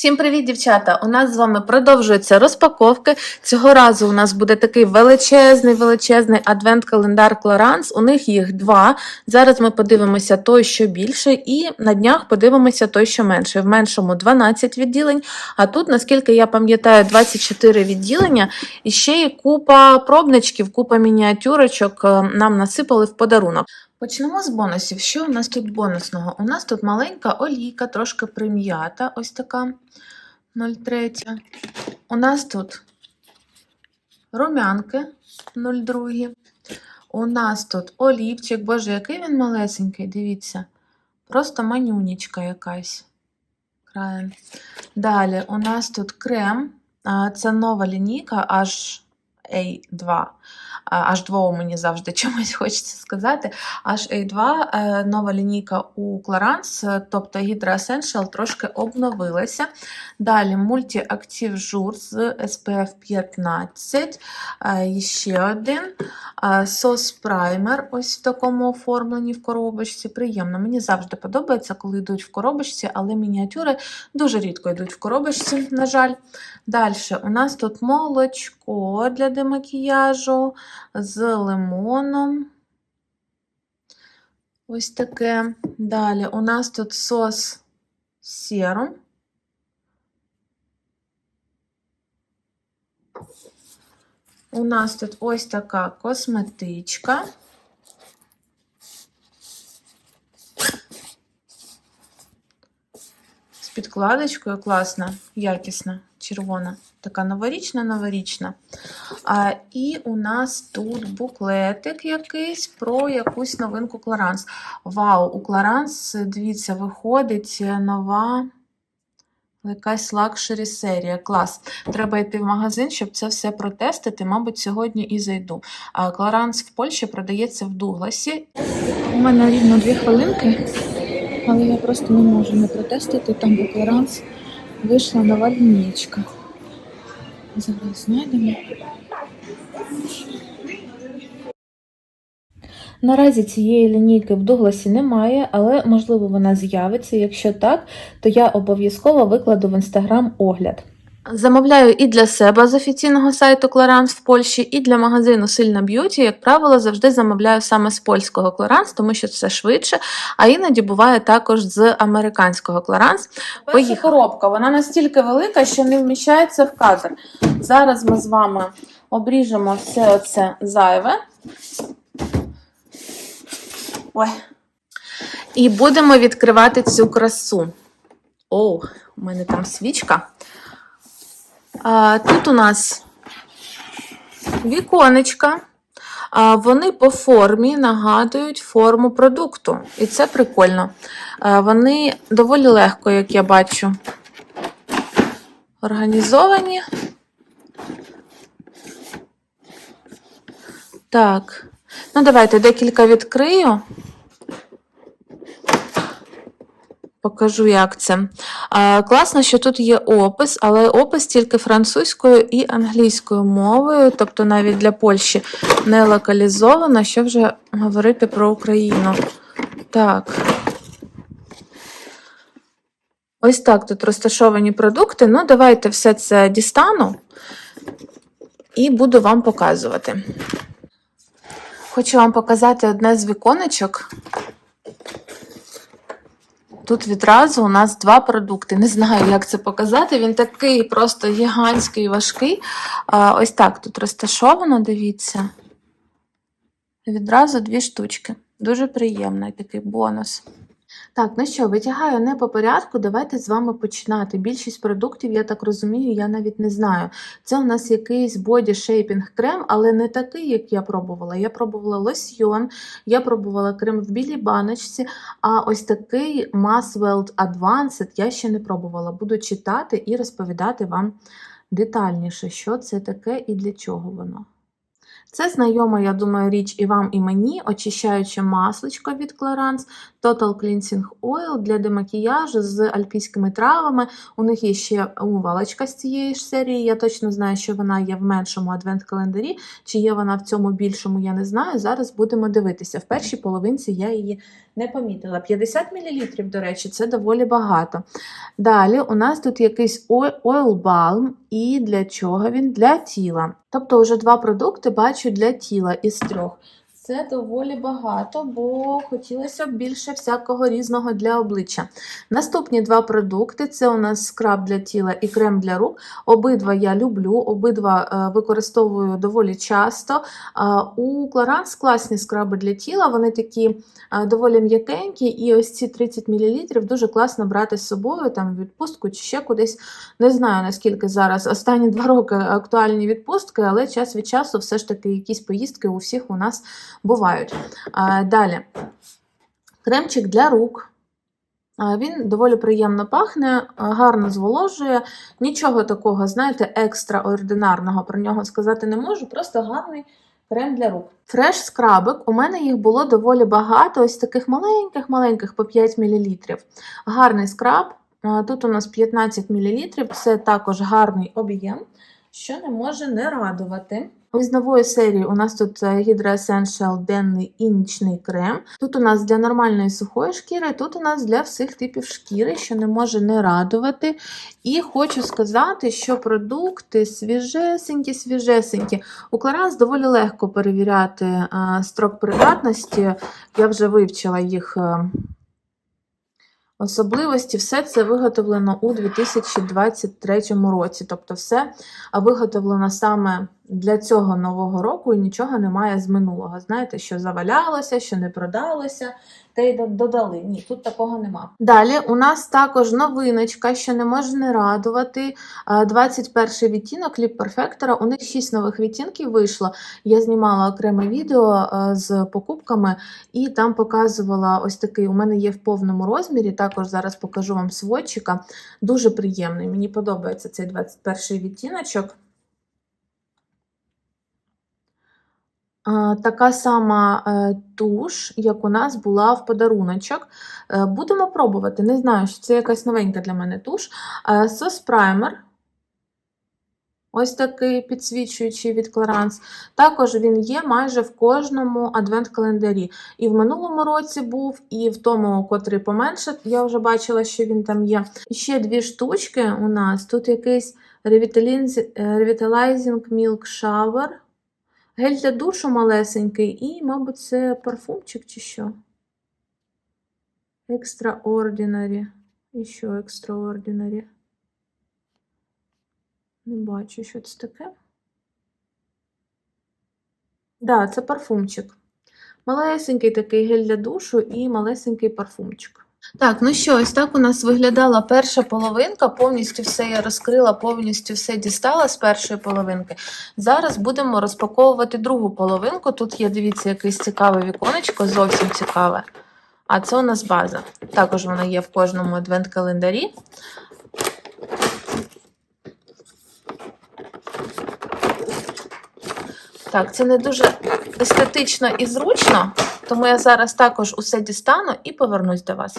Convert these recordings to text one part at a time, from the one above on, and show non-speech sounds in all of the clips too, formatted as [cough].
Всім привіт, дівчата! У нас з вами продовжуються розпаковки. Цього разу у нас буде такий величезний, величезний адвент-календар Клоранс. У них їх два. Зараз ми подивимося той, що більше, і на днях подивимося той, що менше. В меншому 12 відділень, а тут, наскільки я пам'ятаю, 24 відділення. І ще й купа пробничків, купа мініатюрочок е, нам насипали в подарунок. Почнемо з бонусів. Що у нас тут бонусного? У нас тут маленька олійка, трошки прим'ята, ось така 03. У нас тут румянки 02. У нас тут олівчик, боже, який він малесенький, дивіться. Просто манюнічка якась. Далі у нас тут крем, це нова лінійка H2. H2 o мені завжди [laughs] чомусь хочеться сказати. HA2 е, нова лінійка у Clarins, е, тобто Hydra Essential трошки обновилася. Далі мультіактив жур з SPF 15, е, ще один сос праймер ось в такому оформленні в коробочці. Приємно. Мені завжди подобається, коли йдуть в коробочці, але мініатюри дуже рідко йдуть в коробочці, на жаль. Далі у нас тут молочко для демакіяжу з лимоном. Ось таке. Далі у нас тут сос серум. У нас тут ось така косметичка. Підкладочкою класна, якісна, червона, така новорічна, новорічна. І у нас тут буклетик якийсь про якусь новинку Кларанс. Вау, у Кларанс, дивіться, виходить нова якась лакшері серія. Клас. Треба йти в магазин, щоб це все протестити. Мабуть, сьогодні і зайду. А Кларанс в Польщі продається в Дугласі. У мене рівно дві хвилинки, але я просто не можу не протестити. Там Кларанс вийшла нова лінійка. Зараз знайдемо. Наразі цієї лінійки в Дугласі немає, але можливо вона з'явиться. Якщо так, то я обов'язково викладу в інстаграм огляд. Замовляю і для себе з офіційного сайту Clarins в Польщі, і для магазину Сильна Б'юті, як правило, завжди замовляю саме з польського Clarins, тому що це швидше, а іноді буває також з американського Clarins. Перша коробка, вона настільки велика, що не вміщається в кадр. Зараз ми з вами обріжемо все оце зайве. Ой. І будемо відкривати цю красу. О, у мене там свічка. Тут у нас віконечка. Вони по формі нагадують форму продукту. І це прикольно. Вони доволі легко, як я бачу, організовані. Так. Ну, давайте декілька відкрию. Покажу, як це. А, класно, що тут є опис, але опис тільки французькою і англійською мовою, тобто навіть для Польщі не локалізовано, що вже говорити про Україну. Так. Ось так тут розташовані продукти. Ну, давайте все це дістану і буду вам показувати. Хочу вам показати одне з віконечок. Тут відразу у нас два продукти. Не знаю, як це показати. Він такий просто гігантський, важкий. Ось так тут розташовано, дивіться. Відразу дві штучки. Дуже приємний такий бонус. Так, ну що, витягаю не по порядку, давайте з вами починати. Більшість продуктів, я так розумію, я навіть не знаю. Це у нас якийсь боді шейпінг крем, але не такий, як я пробувала. Я пробувала лосьйон, я пробувала крем в білій баночці, а ось такий Masweld Advanced я ще не пробувала. Буду читати і розповідати вам детальніше, що це таке і для чого воно. Це знайома, я думаю, річ і вам, і мені, очищаюче масличко від Clarins. Total Cleansing Oil для демакіяжу з альпійськими травами. У них є ще умивалочка з цієї ж серії. Я точно знаю, що вона є в меншому адвент-календарі. Чи є вона в цьому більшому, я не знаю. Зараз будемо дивитися. В першій половинці я її не помітила. 50 мл, до речі, це доволі багато. Далі у нас тут якийсь Oil Balm. І для чого він? Для тіла. Тобто, вже два продукти бачу для тіла із трьох. Це доволі багато, бо хотілося б більше всякого різного для обличчя. Наступні два продукти це у нас скраб для тіла і крем для рук. Обидва я люблю, обидва е, використовую доволі часто. Е, У Clarins класні скраби для тіла, вони такі е, доволі м'якенькі, і ось ці 30 мл дуже класно брати з собою там відпустку чи ще кудись. Не знаю наскільки зараз останні два роки актуальні відпустки, але час від часу все ж таки якісь поїздки у всіх у нас бувають. Далі кремчик для рук. Він доволі приємно пахне, гарно зволожує. Нічого такого, знаєте, екстраординарного про нього сказати не можу, просто гарний крем для рук. Фреш скрабик. У мене їх було доволі багато, ось таких маленьких-маленьких по 5 мл. Гарний скраб. Тут у нас 15 мл, це також гарний об'єм, що не може не радувати. Ось з нової серії у нас тут е, Hydra Essential денний і нічний крем. Тут у нас для нормальної сухої шкіри, тут у нас для всіх типів шкіри, що не може не радувати. І хочу сказати, що продукти свіжесенькі, свіжесенькі. У Clarins доволі легко перевіряти е, строк придатності. Я вже вивчила їх. е, Особливості, все це виготовлено у 2023 році. Тобто, все виготовлено саме для цього нового року нічого немає з минулого. Знаєте, що завалялося, що не продалося, те й додали. Ні, тут такого нема. Далі у нас також новиночка, що не може не радувати. А, 21 відтінок Lip Perfector. У них 6 нових відтінків вийшло. Я знімала окреме відео з покупками і там показувала ось такий. У мене є в повному розмірі. Також зараз покажу вам сводчика. Дуже приємний. Мені подобається цей 21 відтіночок. Така сама е, туш, як у нас була в подаруночок. Е, Будемо пробувати. Не знаю, що це якась новенька для мене туш. Е, Сос праймер. Ось такий підсвічуючий від Clarins. Також він є майже в кожному адвент-календарі. І в минулому році був, і в тому, котрий поменше, я вже бачила, що він там є. Ще дві штучки у нас. Тут якийсь Revitaliz- е, Revitalizing Milk Shower. Гель для душу малесенький, і, мабуть, це парфумчик чи що. Extraordinary. І що Extraordinary? Не бачу, що це таке. Да, це парфумчик. Малесенький такий гель для душу і малесенький парфумчик. Так, ну що, ось так у нас виглядала перша половинка. Повністю все я розкрила, повністю все дістала з першої половинки. Зараз будемо розпаковувати другу половинку. Тут є, дивіться, якесь цікаве віконечко, зовсім цікаве. А це у нас база. Також вона є в кожному адвент-календарі. Так, це не дуже естетично і зручно, тому я зараз також усе дістану і повернусь до вас.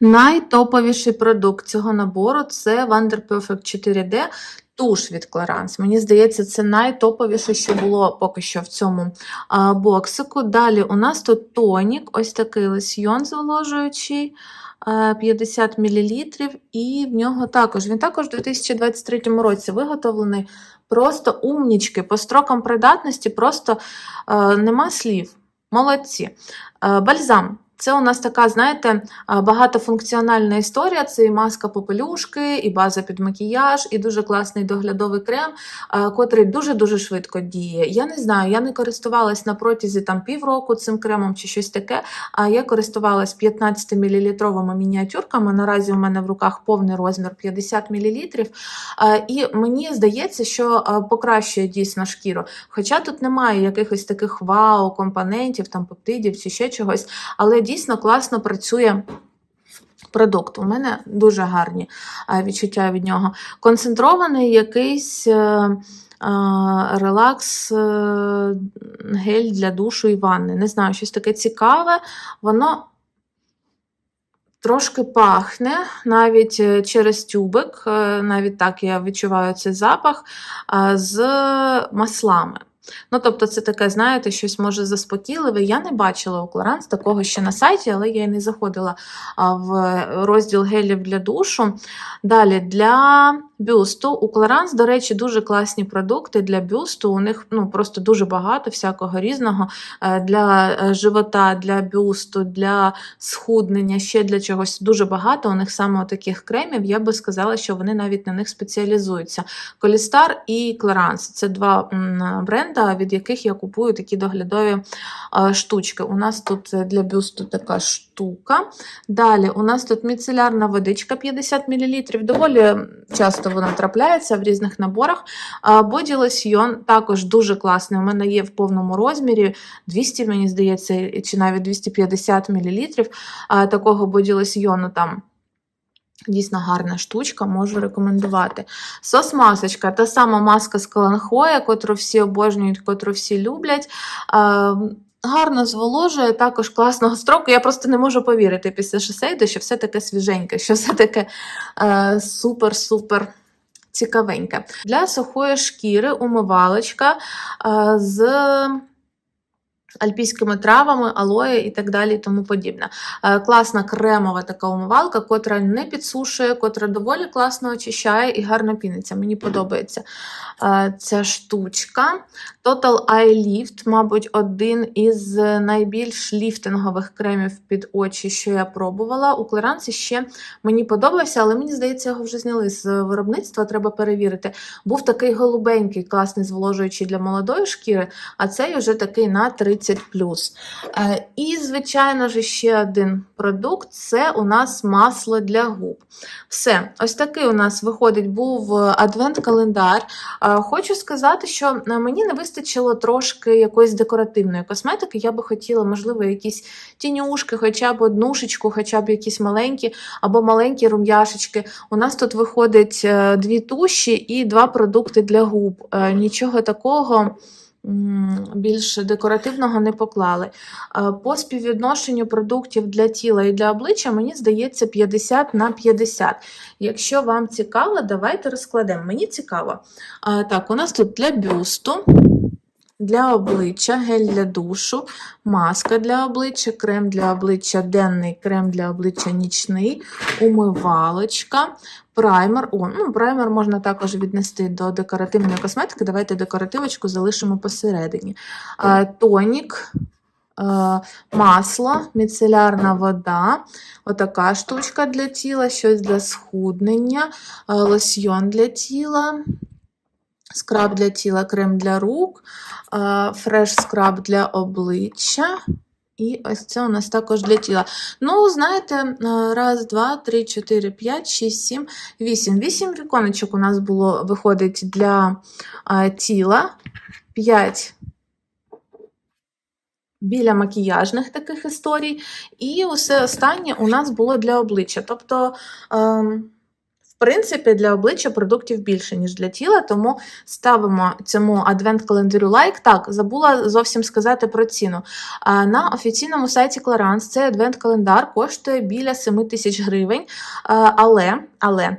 Найтоповіший продукт цього набору це Wonder Perfect 4D туш від Clarins. Мені здається, це найтоповіше, що було поки що в цьому а, боксику. Далі у нас тут тонік, ось такий лосьйон зволожуючий. 50 мл, і в нього також. Він також у 2023 році виготовлений. Просто умнічки. По строкам придатності просто е, нема слів. Молодці. Е, бальзам. Це у нас така, знаєте, багатофункціональна історія. Це і маска попелюшки, і база під макіяж, і дуже класний доглядовий крем, котрий дуже-дуже швидко діє. Я не знаю, я не користувалась на протязі там півроку цим кремом чи щось таке. А я користувалась 15-мл мініатюрками. Наразі у мене в руках повний розмір 50 мл. І мені здається, що покращує дійсно шкіру. Хоча тут немає якихось таких вау-компонентів, там пептидів чи ще чогось, але дійсно класно працює. Продукт у мене дуже гарні е, відчуття від нього. Концентрований якийсь е, а, релакс е, гель для душу і ванни. Не знаю, щось таке цікаве. Воно трошки пахне навіть е, через тюбик, е, навіть так я відчуваю цей запах з маслами. Ну, тобто, це таке, знаєте, щось може заспокійливе. Я не бачила у Клоранс такого ще на сайті, але я й не заходила в розділ гелів для душу. Далі для бюсту. У Клоранс, до речі, дуже класні продукти для бюсту. У них ну, просто дуже багато всякого різного Е, для е, живота, для бюсту, для схуднення, ще для чогось дуже багато. У них саме таких кремів. Я би сказала, що вони навіть на них спеціалізуються. Колістар і Клоранс це два м, бренда, від яких я купую такі доглядові е, штучки. У нас тут для бюсту така штука. Далі у нас тут міцелярна водичка 50 мл. Доволі часто вона трапляється в різних наборах. Боді лосьйон також дуже класний. У мене є в повному розмірі 200, мені здається, чи навіть 250 мл такого боді лосьйону там. Дійсно гарна штучка, можу рекомендувати. Сос-масочка, та сама маска з Каланхоя, котру всі обожнюють, котру всі люблять. Гарно зволожує, також класного строку. Я просто не можу повірити після шосейду, що все таке свіженьке, що все таке е, супер-супер цікавеньке. Для сухої шкіри умивалочка е, з альпійськими травами, алоє і так далі, і тому подібне. Е, Класна кремова така умивалка, котра не підсушує, котра доволі класно очищає і гарно піниться. Мені подобається е, ця штучка. Total Eye Lift, мабуть, один із найбільш ліфтингових кремів під очі, що я пробувала. У Клерансі ще мені подобався, але мені здається, його вже зняли з виробництва, треба перевірити. Був такий голубенький, класний зволожуючий для молодої шкіри, а цей вже такий на 30 Е, І, звичайно ж, ще один продукт це у нас масло для губ. Все, ось такий у нас виходить був адвент-календар. Е, Хочу сказати, що мені не вистачило трошки якоїсь декоративної косметики. Я би хотіла, можливо, якісь тінюшки, хоча б однушечку, хоча б якісь маленькі або маленькі рум'яшечки. У нас тут виходить е, дві туші і два продукти для губ. Е, Нічого такого. Більш декоративного не поклали. Е, По співвідношенню продуктів для тіла і для обличчя, мені здається, 50 на 50. Якщо вам цікаво, давайте розкладемо. Мені цікаво. Е, Так, у нас тут для бюсту, для обличчя, гель для душу, маска для обличчя, крем для обличчя денний, крем для обличчя нічний, умивалочка, праймер. О, ну, праймер можна також віднести до декоративної косметики. Давайте декоративочку залишимо посередині. Тонік. Масло, міцелярна вода, отака штучка для тіла, щось для схуднення, лосьйон для тіла, скраб для тіла, крем для рук, фреш скраб для обличчя. І ось це у нас також для тіла. Ну, знаєте, раз, два, три, чотири, п'ять, шість, сім, вісім. Вісім віконечок у нас було виходить для е, тіла. П'ять біля макіяжних таких історій. І усе останнє у нас було для обличчя. Тобто. ем, принципі, для обличчя продуктів більше, ніж для тіла, тому ставимо цьому адвент-календарю лайк. Так, забула зовсім сказати про ціну. На офіційному сайті Clarins цей адвент-календар коштує біля 7 тисяч гривень, але, але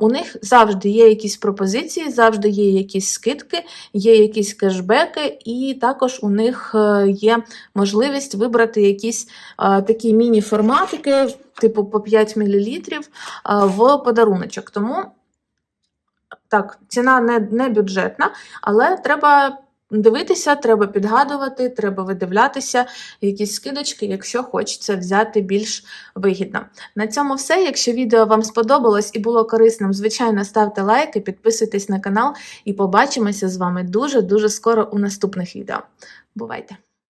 у них завжди є якісь пропозиції, завжди є якісь скидки, є якісь кешбеки, і також у них е, є можливість вибрати якісь такі міні-форматики, типу по 5 мл в подаруночок. Тому так, ціна не, не бюджетна, але треба дивитися, треба підгадувати, треба видивлятися якісь скидочки, якщо хочеться взяти більш вигідно. На цьому все. Якщо відео вам сподобалось і було корисним, звичайно, ставте лайки, підписуйтесь на канал і побачимося з вами дуже-дуже скоро у наступних відео. Бувайте!